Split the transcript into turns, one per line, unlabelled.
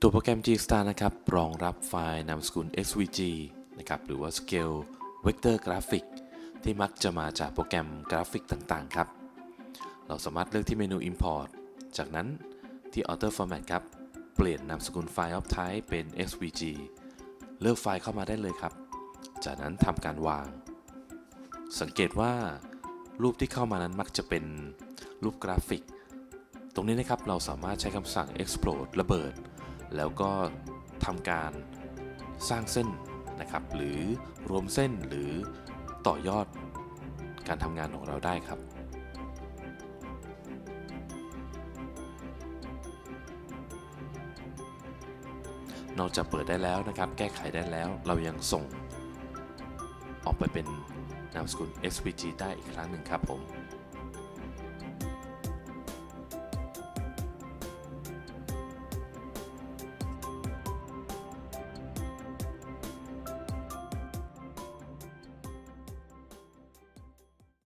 ตัวโปรแกรม G-Star นะครับ รองรับไฟล์นามสกุล SVG นะครับ หรือว่า Scale Vector Graphic ที่มักจะมาจากโปรแกรมกราฟิกต่างๆ ครับ เราสามารถเลือกที่เมนู Import จากนั้นที่ Auto Format ครับ เปลี่ยนนามสกุลไฟล์ of type เป็น SVG เลือกไฟล์เข้ามาได้เลยครับ จากนั้นทำการวาง สังเกตว่ารูปที่เข้ามานั้นมักจะเป็นรูปกราฟิก ตรงนี้นะครับเราสามารถใช้คำสั่ง explode ระเบิด แล้วก็ทำการสร้างเส้นนะครับ หรือรวมเส้นหรือต่อยอดการทำงานของเราได้ครับ นอกจากเปิดได้แล้วนะครับ แก้ไขได้แล้วเรายังส่ง ออกไปเป็นนามสกุล SVG ได้อีกครั้งหนึ่งครับผม